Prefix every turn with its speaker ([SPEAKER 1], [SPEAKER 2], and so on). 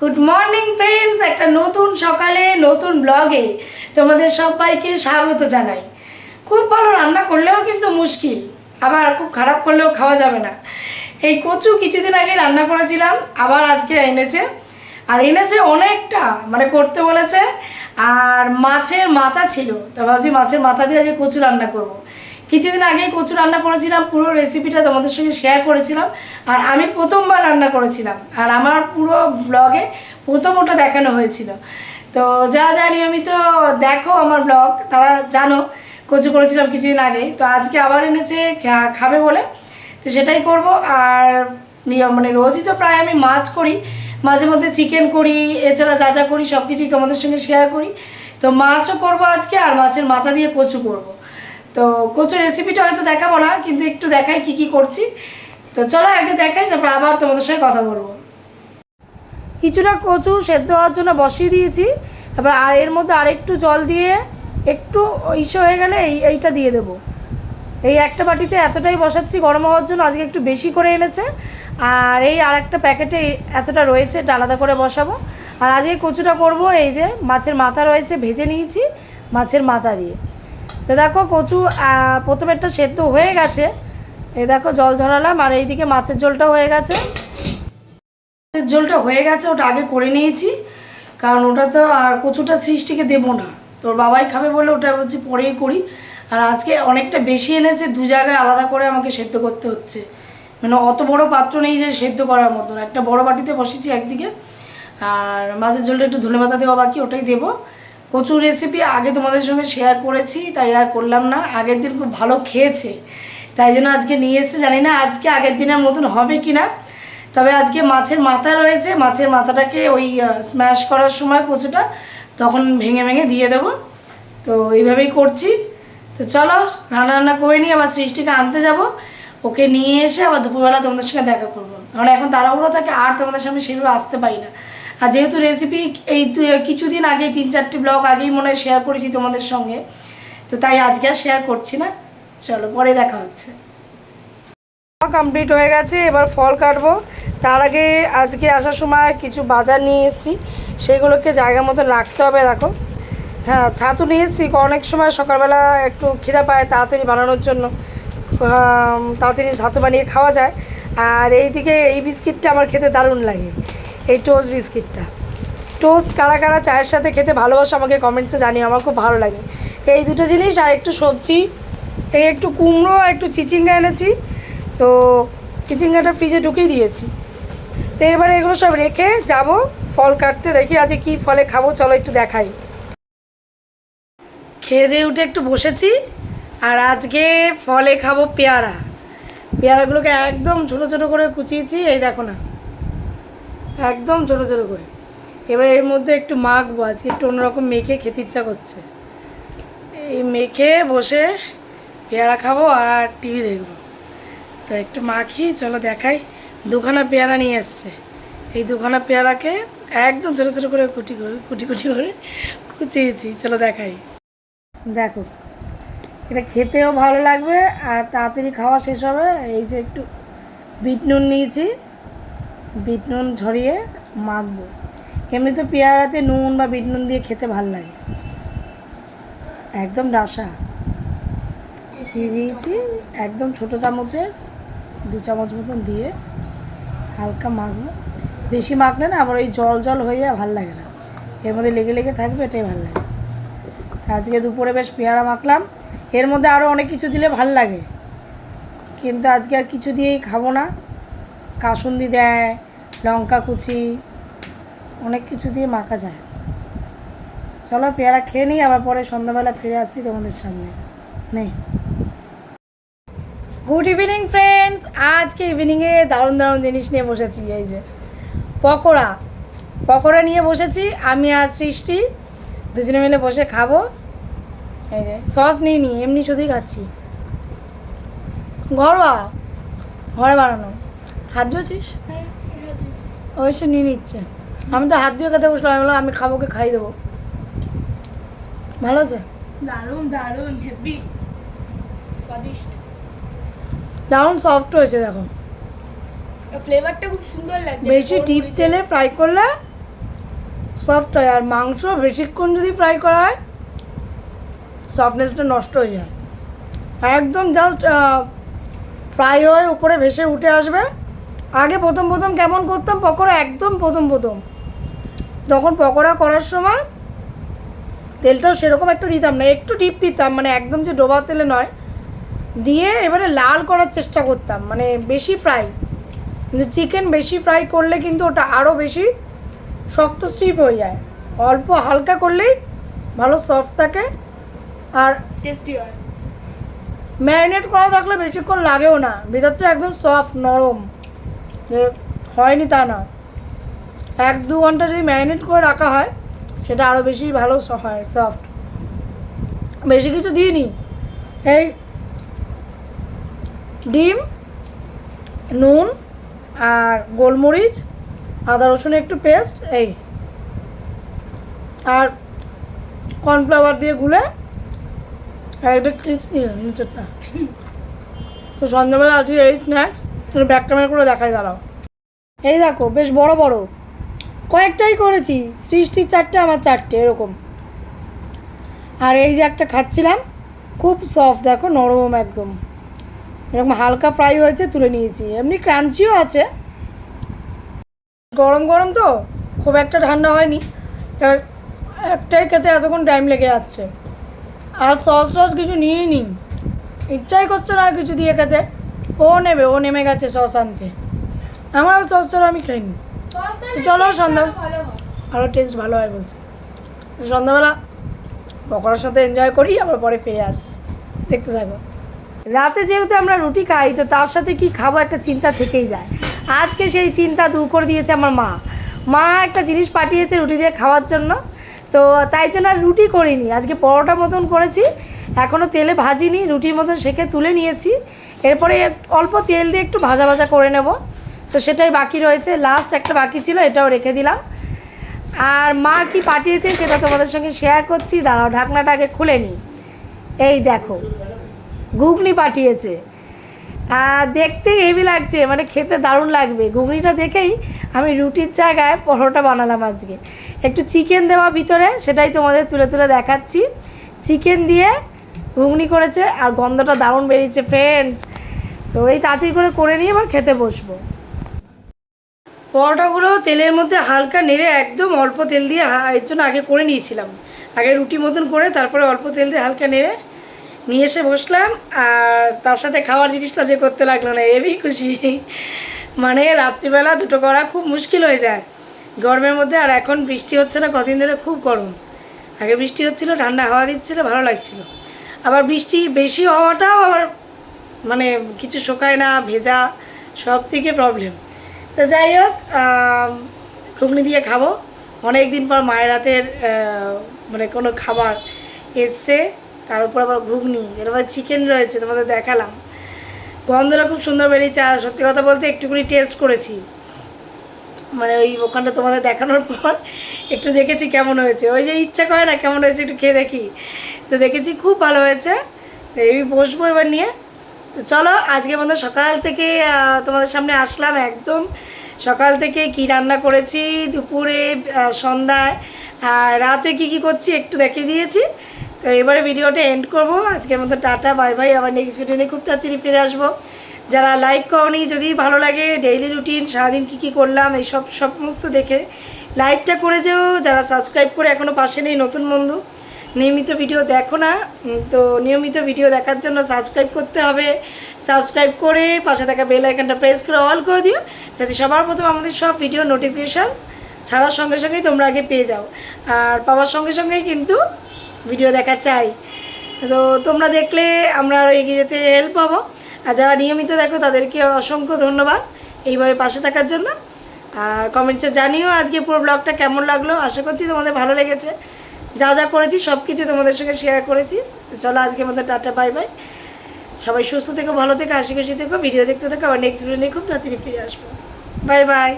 [SPEAKER 1] Good morning friends একটা নতুন সকালে, নতুন ব্লগে তোমাদের সবাইকে স্বাগত জানাই। খুব ভালো রান্না করলেও কিন্তু মুশকিল, আবার খুব খারাপ করলেও খাওয়া যাবে না। এই কচু কিছুদিন আগে রান্না করেছিলাম, আবার আজকে এনেছে। আর এনেছে অনেকটা মানে করতে বলেছে। আর মাছের মাথা ছিল, তো ভাবছি মাছের মাথা দিয়ে আজকে কচু রান্না করব। কিছুদিন আগে কচু রান্না করেছিলাম, পুরো রেসিপিটা তোমাদের সঙ্গে শেয়ার করেছিলাম। আর আমি প্রথমবার রান্না করেছিলাম। আর আমার পুরো ব্লগে প্রথম ওটা দেখানো হয়েছিল। তো যা যা নিয়মিত দেখো আমার ব্লগ তারা জানো, কচু করেছিলাম কিছুদিন আগে। তো আজকে আবার এনেছে খাবে বলে। তো সেটাই করব। আর নিয়ম মানে রোজই তো প্রায় আমি মাছ করি। মাঝে মধ্যে চিকেন করি, এছাড়া যা যা করি সব কিছুই তোমাদের সঙ্গে শেয়ার করি। তো মাছও করব আজকে, আর মাছের মাথা দিয়ে কচু করব। তো কচুর রেসিপিটা হয়তো দেখাবো না, কিন্তু একটু দেখাই কি কি করছি। তো চলো আগে দেখাই, তারপর আবার তোমাদের সঙ্গে কথা বলব। কিছুটা কচু সেদ্ধ হওয়ার জন্য বসিয়ে দিয়েছি। তারপর আর এর মধ্যে আরেকটু জল দিয়ে একটু ইসে হয়ে গেলে এই, এইটা দিয়ে দেবো। এই একটা বাটিতে এতটাই বসাচ্ছি গরম হওয়ার জন্য, আজকে একটু বেশি করে এনেছে। আর এই আর একটা প্যাকেটে এতটা রয়েছে, এটা আলাদা করে বসাবো। আর আজকে কচুটা করব, এই যে মাছের মাথা রয়েছে, ভেজে নিয়েছি মাছের মাথা দিয়ে। তো দেখো কচু প্রথমেরটা সেদ্ধ হয়ে গেছে। এ দেখো জল ঝরালাম, আর এইদিকে মাছের ঝোলটা হয়ে গেছে। মাছের ঝোলটা হয়ে গেছে, ওটা আগে করে নিয়েছি, কারণ ওটা তো আর কচুটা সৃষ্টিকে দেবো না। তোর বাবাই খাবে বলে ওটা বলছি পরেই করি। আর আজকে অনেকটা বেশি এনেছে, দু জায়গায় আলাদা করে আমাকে সেদ্ধ করতে হচ্ছে। মানে অত বড় পাত্র নেই যে সেদ্ধ করার মতন। একটা বড় বাটিতে বসেছি একদিকে, আর মাছের ঝোলটা একটু ধনে পাতা দেওয়া বাকি, ওটাই দেবো। কচুর রেসিপি আগে তোমাদের সঙ্গে শেয়ার করেছি, তাই আর করলাম না। আগের দিন খুব ভালো খেয়েছে, তাই জন্য আজকে নিয়ে এসেছে, জানি না আজকে আগের দিনের মতন হবে কি না তবে আজকে মাছের মাথা রয়েছে, মাছের মাথাটাকে ওই স্ম্যাশ করার সময় কচুটা তখন ভেঙে ভেঙে দিয়ে দেবো। তো এইভাবেই করছি। তো চলো, রান্না রান্না করে নিয়ে আবার সৃষ্টিকে আনতে যাব। ওকে নিয়ে এসে আবার দুপুরবেলা তোমাদের সঙ্গে দেখা করব। কারণ এখন তাড়াহুড়ো থাকে, আর তোমাদের সামনে সেভাবে আসতে পারি না। আর যেহেতু রেসিপি এই কিছুদিন আগেই, তিন চারটি ব্লগ আগেই মনে হয় শেয়ার করেছি তোমাদের সঙ্গে। তো তাই আজকে আর শেয়ার করছি না। চলো, পরে দেখা হচ্ছে। কমপ্লিট হয়ে গেছে, এবার ফল কাটবো। তার আগে আজকে আসার সময় কিছু বাজার নিয়ে এসেছি। সেগুলোকে জায়গা মতো রাখতে হবে, দেখো। হ্যাঁ ছাতু নিয়ে এসেছি অনেক সময় সকালবেলা একটু খিদা পায় তাড়াতাড়ি বানানোর জন্য। তাড়াতাড়ি ছাতু বানিয়ে খাওয়া যায়। আর এইদিকে এই বিস্কিটটা আমার খেতে দারুণ লাগে। এই টোস্ট বিস্কিটটা টোস্ট কারা কারা চায়ের সাথে খেতে ভালোবাসো আমাকে কমেন্টসে জানিও, আমার খুব ভালো লাগে। তো এই দুটো জিনিস আর একটু সবজি, এই একটু কুমড়ো আর একটু চিচিঙ্গা এনেছি। তো চিচিঙ্গাটা ফ্রিজে ঢুকিয়ে দিয়েছি। তো এবারে এগুলো সব রেখে যাব, ফল কাটতে দেখি আজকে কি ফলে খাব, চলো একটু দেখাই। খেয়ে দিয়ে উঠে একটু বসেছি, আর আজকে ফলে খাব পেয়ারা। পেয়ারাগুলোকে একদম ছোটো ছোটো করে কুচিয়েছি, এই দেখো না। একদম ছোটো ছোটো করে। এবার এর মধ্যে একটু মাখবো আজকে, একটু অন্যরকম মেখে খেতে ইচ্ছা করছে। এই মেখে বসে পেয়ারা খাব আর টিভি দেখব। তো একটু মাখি, চলো দেখাই। দুখানা পেয়ারা নিয়ে এসছে। এই দুখানা পেয়ারাকে একদম ছোটো ছোটো করে কুটি করে, কুটি কুটি করে কুচিয়েছি। চলো দেখাই। দেখো, এটা খেতেও ভালো লাগবে আর তাড়াতাড়ি খাওয়া শেষ হবে। এই যে একটু বিট নুন নিয়েছি। বিট নুন ঝরিয়ে মাখবো। এমনি তো পেয়ারাতে নুন বা বিট নুন দিয়ে খেতে ভালো লাগে। একদম ডাসা। দিয়ে দিয়েছি একদম ছোটো চামচে দু চামচ মতন দিয়ে হালকা মাখবো। বেশি মাখলে না আবার ওই জল জল হয়ে ভালো লাগে না। এর মধ্যে লেগে লেগে থাকবে এটাই ভালো লাগে। আজকে দুপুরে বেশ পেয়ারা মাখলাম। এর মধ্যে আরও অনেক কিছু দিলে ভালো লাগে। কিন্তু আজকে আর কিছু দিয়েই খাব না। কাসুন্দি দেয় লঙ্কা কুচি, অনেক কিছু দিয়ে মাখা যায়। চলো পেয়ারা খেয়ে নিই, আবার পরে সন্ধ্যাবেলা ফিরে আসছি তোমাদের সামনে। নেই গুড ইভিনিং ফ্রেন্ডস আজকে ইভিনিংয়ে দারুণ দারুণ জিনিস নিয়ে বসেছি, এই যে। পকোড়া। পকোড়া নিয়ে বসেছি, আমি আর সৃষ্টি। দুজনে মিলে বসে খাব। এই যে সস নিয়ে নি এমনি শুধুই খাচ্ছি। ঘরোয়া। ঘরে বানানো। হাত ধুয়েছিস? অবশ্য নিয়ে নিচ্ছে। আমি তো হাত দিয়ে খেতে বসলাম আমি বললাম আমি খাব কে খাই দেবো। ভালো আছে?
[SPEAKER 2] দারুণ দারুণ হেভি। স্বাদিষ্ট।
[SPEAKER 1] দারুণ সফট হয়েছে দেখো।
[SPEAKER 2] ফ্লেভারটা খুব সুন্দর লাগছে
[SPEAKER 1] বেশি ডিপ তেলে ফ্রাই করলে সফট হয় আর মাংস বেশিক্ষণ যদি ফ্রাই করা হয় সফটনেসটা নষ্ট হয়ে যায়। একদম জাস্ট ফ্রাই হয়ে উপরে ভেসে উঠে আসবে আগে প্রথম প্রথম কেমন করতাম? পকোড়া একদম প্রথম প্রথম। তখন পকোড়া করার সময় তেলটাও সেরকম একটা দিতাম না একটু ডিপ দিতাম মানে একদম যে ডোবা তেলে নয়। দিয়ে এবারে লাল করার চেষ্টা করতাম মানে বেশি ফ্রাই কিন্তু চিকেন বেশি ফ্রাই করলে কিন্তু ওটা আরও বেশি শক্ত স্টিপ হয়ে যায়। অল্প হালকা করলেই ভালো সফট থাকে আর
[SPEAKER 2] টেস্টি হয়।
[SPEAKER 1] ম্যারিনেট করা থাকলে বেশিক্ষণ লাগেও না ভেতরটা একদম সফট নরম। যে হয়নি তা না। এক দু ঘণ্টা যদি ম্যারিনেট করে রাখা হয়, সেটা আরও বেশি ভালো হয় সফট বেশি কিছু দিইনি। এই ডিম, নুন আর গোলমরিচ, আদা রসুনের একটু পেস্ট এই। আর কর্নফ্লাওয়ার দিয়ে গুলে আর এটা ক্রিসপি নিচেরটা। তো সন্ধ্যাবেলা আজকে এই স্ন্যাক্স ব্যাক ক্যামেরা করে দেখাই, দাঁড়াও। এই দেখো, বেশ বড় বড়। কয়েকটাই করেছি সৃষ্টির চারটে, আমার চারটে, এরকম। আর এই যে একটা খাচ্ছিলাম, খুব সফট দেখো, নরম একদম। এরকম হালকা ফ্রাই হয়েছে, তুলে নিয়েছি। এমনি ক্রাঞ্চিও আছে। গরম গরম তো, খুব একটা ঠান্ডা হয়নি। একটাই খেতে এতক্ষণ টাইম লেগে যাচ্ছে। আর সস সস কিছু নিয়েই নি ইচ্ছাই করছে না কিছু দিয়ে খেতে। ও নেবে ও নেমে গেছে সস আনতে। আমার সস ছাড়া আমি খাইনি। চলো সন্ধ্যা আরও টেস্ট ভালো হয় বলছে। সন্ধ্যাবেলা পকোড়ার সাথে এনজয় করি আবার পরে ফিরে আসছি দেখতে থাকো। রাতে যেহেতু আমরা রুটি খাই তো তার সাথে কি খাব একটা চিন্তা থেকেই যায়। আজকে সেই চিন্তা দূর করে দিয়েছে আমার মা। মা একটা জিনিস পাঠিয়েছে রুটি দিয়ে খাওয়ার জন্য। তো তাই জন্য আর রুটি করিনি। আজকে পরোটা মতন করেছি এখনও তেলে ভাজিনি, রুটির মতন সেকে তুলে নিয়েছি। এরপরে অল্প তেল দিয়ে একটু ভাজা ভাজা করে নেব। তো সেটাই বাকি রয়েছে লাস্ট একটা বাকি ছিল, এটাও রেখে দিলাম। আর মা কি পাঠিয়েছে সেটা তোমাদের সঙ্গে শেয়ার করছি, দাঁড়াও, ঢাকনাটা আগে খুলে নিই। এই দেখো, ঘুগনি পাঠিয়েছে। দেখতে হেভি লাগছে মানে খেতে দারুণ লাগবে। ঘুগনিটা দেখেই আমি রুটির জায়গায় পরোটা বানালাম আজকে। একটু চিকেন দেওয়া ভিতরে, সেটাই তোমাদের তুলে তুলে দেখাচ্ছি। চিকেন দিয়ে ঘুগনি করেছে, আর গন্ধটা দারুণ বেরিয়েছে ফ্রেন্ডস তো এই তাড়াতাড়ি করে করে নিয়ে এবার খেতে বসবো। পরোটাগুলো তেলের মধ্যে হালকা নেড়ে একদম অল্প তেল দিয়ে এর জন্য আগে করে নিয়েছিলাম। আগে রুটি মতন করে, তারপরে অল্প তেল দিয়ে হালকা নেড়ে নিয়ে এসে বসলাম, আর তার সাথে খাওয়ার জিনিসটা যে করতে লাগল না এবি খুশি। মানে রাত্রিবেলা দুটো করা খুব মুশকিল হয়ে যায়। গরমের মধ্যে আর এখন বৃষ্টি হচ্ছে না, কদিন ধরে খুব গরম। আগে বৃষ্টি হচ্ছিল, ঠান্ডা হাওয়া দিচ্ছিল, ভালো লাগছিল। আবার বৃষ্টি বেশি হওয়াটাও আবার মানে কিছু শোকায় না, ভেজা, সব থেকে প্রবলেম তো যাই হোক ঘুগনি দিয়ে খাব। অনেক দিন পর মায়ের রাতের মানে কোনো খাবার এসছে। তার উপর আবার ঘুগনি, এর আবার চিকেন রয়েছে, তোমাদের দেখালাম। গন্ধটা খুব সুন্দর বেরিয়েছে, আর সত্যি কথা বলতে একটুখানি টেস্ট করেছি। মানে ওই ওখানটা তোমাদের দেখানোর পর একটু দেখেছি কেমন হয়েছে। ওই যে ইচ্ছা করে না কেমন হয়েছে, একটু খেয়ে দেখি। তো দেখেছি খুব ভালো হয়েছে। এই বসবো এবার নিয়ে। তো চলো, আজকে মতো সকাল থেকে তোমাদের সামনে আসলাম একদম। সকাল থেকে কি রান্না করেছি, দুপুরে সন্ধ্যায়, আর রাতে কি কি করছি একটু দেখিয়ে দিয়েছি। তো এবারে ভিডিওটা এন্ড করব। আজকের মতো টাটা বাই বাই আবার নেক্সট ভিডিও নিয়ে খুব তাড়াতাড়ি ফিরে আসব। যারা লাইক করনি, যদি ভালো লাগে ডেইলি রুটিন সারাদিন কী কী করলাম, এইসব সমস্ত দেখে লাইকটা করে যেও। যারা সাবস্ক্রাইব করে এখনও পাশে নেই, নতুন বন্ধু, নিয়মিত ভিডিও দেখো না। তো নিয়মিত ভিডিও দেখার জন্য সাবস্ক্রাইব করতে হবে। সাবস্ক্রাইব করে পাশে থাকা বেল আইকনটা প্রেস করে অল করে দিও। যাতে সবার প্রথম আমাদের সব ভিডিও নোটিফিকেশান ছাড়ার সঙ্গে সঙ্গেই তোমরা আগে পেয়ে যাও। আর পাওয়ার সঙ্গে সঙ্গেই কিন্তু ভিডিও দেখা চাই। তো তোমরা দেখলে আমরা আরও এগিয়ে যেতে হেল্প পাবো। আর যারা নিয়মিত দেখো, তাদেরকে অসংখ্য ধন্যবাদ এইভাবে পাশে থাকার জন্য। আর কমেন্টসে জানিও আজকে পুরো ব্লগটা কেমন লাগল। আশা করছি তোমাদের ভালো লেগেছে। যা যা করেছি সব কিছু তোমাদের সঙ্গে শেয়ার করেছি। চলো আজকে আমাদের টাটা বাই বাই সবাই সুস্থ থেকো, ভালো থেকো, হাসি খুশি থেকো। ভিডিও দেখতে থাকো, আবার নেক্সট ভিডিও নিয়ে খুব তাড়াতাড়ি ফিরে আসব। Bye bye